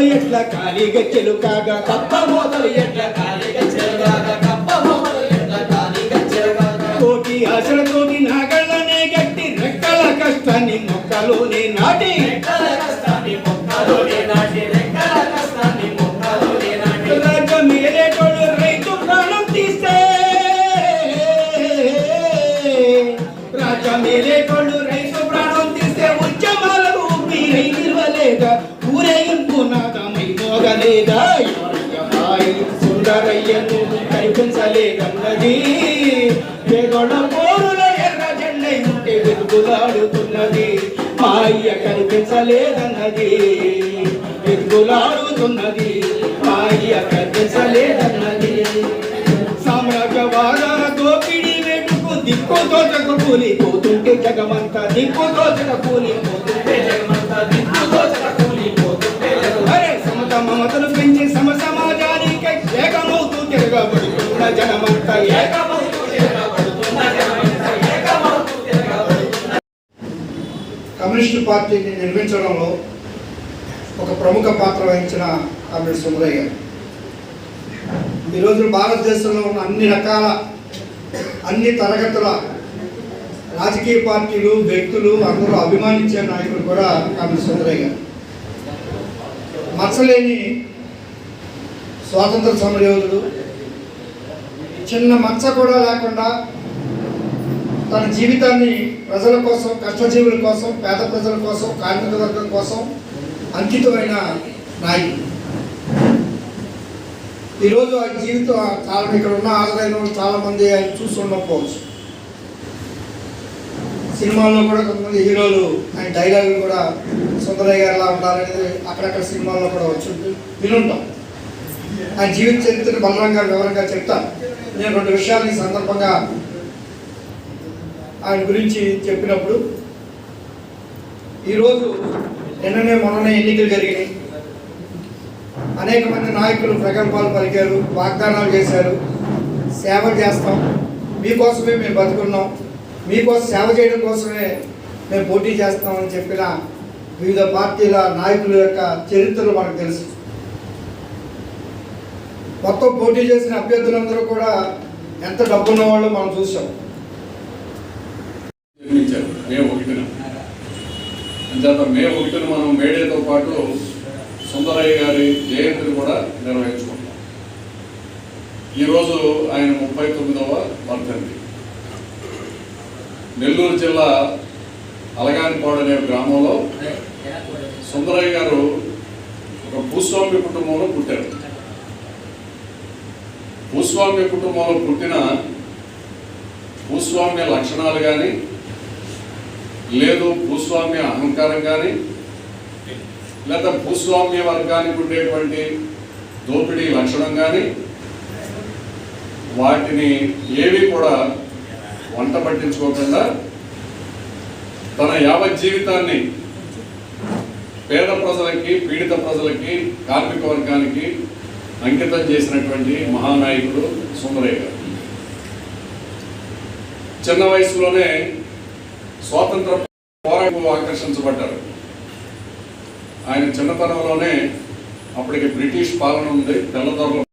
ఖాళీగా చెలుకాగా కప్ప మోతలు ఎట్ల కాలిగా చెరగాక కప్ప మోతలు ఎట్ల కాలిగా చెరగాక కోటి ఆశలతోటి నాగళ్ళనే గట్టి రెక్కల కష్టాన్ని మొక్కలోనే నాటి. రెక్కల కష్టాన్ని మొక్కలోనే నాటి. ఊరేగింపు మోగలేదా సుందరయ్యను కనిపించలేదన్నది. పేదోళ్ళ పోరుల ఎర్ర జెండై ఉంటే వెలుగులాడుతున్నది మా అయ్య కనిపించలేదన్నది. వెలుగులాడుతున్నది మా అయ్య కనిపించలేదన్నది. సామ్రాజ్యవాద దోపిడీ వేటుకు దిక్కుతో తోచక కూలిపోతుంటే జగమంతా దిక్కుతో తోచక కూలిపోతుంటే కమ్యూనిస్టు పార్టీని నిర్మించడంలో ఒక ప్రముఖ పాత్ర వహించిన కామ్రేడ్ సుందరయ్య గారు ఈ భారతదేశంలో ఉన్న అన్ని రకాల అన్ని తరగతుల రాజకీయ పార్టీలు వ్యక్తులు అందరూ అభిమానించే నాయకుడు కూడా కామ్రేడ్ సుందరయ్య గారు మచ్చలేని స్వాతంత్ర సమరయోధుడు. చిన్న మచ్చ కూడా లేకుండా తన జీవితాన్ని ప్రజల కోసం కష్టజీవుల కోసం పేద ప్రజల కోసం కార్మిక వర్గం కోసం అంకితమైన నాయకుడు. ఈరోజు ఆ జీవితం కాలం ఇక్కడ ఉన్న ఆదరైన వాళ్ళు చాలా మంది ఆయన చూసి ఉండకపోవచ్చు. సినిమాల్లో కూడా కొంతమంది హీరోలు ఆయన డైలాగులు కూడా సుందరయ్య గారు ఎలా ఉంటారనేది అక్కడక్కడ సినిమాల్లో కూడా వచ్చి. వినుంటాం. ఆయన జీవిత చరిత్రను బలరంగా వివరంగా చెప్తాను నేను రెండు విషయాలు ఈ సందర్భంగా ఆయన గురించి చెప్పినప్పుడు ఈరోజు నిన్ననే మొన్ననే ఎన్నికలు జరిగినాయి. అనేక మంది నాయకులు ప్రకల్పాలు పలికారు వాగ్దానాలు చేశారు. సేవ చేస్తాం. మీకోసమే మేము బతుకున్నాం. మీకోసం సేవ చేయడం కోసమే మేము పోటీ చేస్తామని చెప్పిన వివిధ పార్టీల నాయకుల యొక్క చరిత్రలు మనకు తెలుసు. మొత్తం పోటీ చేసిన అభ్యర్థులందరూ కూడా ఎంత డబ్బున్న వాళ్ళు మనం చూసాం నిర్మించారు మే ఒకటిన. అంచేత మే ఒకటిన మనం మేడేతో పాటు సుందరయ్య గారి జయంతిని కూడా నిర్వహించుకుంటాం ఈరోజు ఆయన ముప్పై తొమ్మిదవ వర్ధంతి. నెల్లూరు జిల్లా అలగానిపాడు అనే గ్రామంలో సుందరయ్య గారు ఒక భూస్వామ్య కుటుంబంలో పుట్టారు. భూస్వామ్య కుటుంబంలో పుట్టిన భూస్వామ్య లక్షణాలు కానీ లేదు భూస్వామ్య అహంకారం కానీ లేదా భూస్వామ్య వర్గానికి ఉండేటువంటి దోపిడీ లక్షణం కానీ వాటిని ఏవి కూడా వంట పట్టించుకోకుండా తన యావత్ జీవితాన్ని పేద ప్రజలకి పీడిత ప్రజలకి కార్మిక వర్గానికి అంకితం చేసినటువంటి మహానాయకుడు సుందరయ్య గారు. చిన్న వయసులోనే స్వాతంత్ర పోరాటం ఆకర్షించబడ్డారు. ఆయన చిన్నతనంలోనే అప్పటికి బ్రిటిష్ పాలన ఉంది తెల్లదొరలు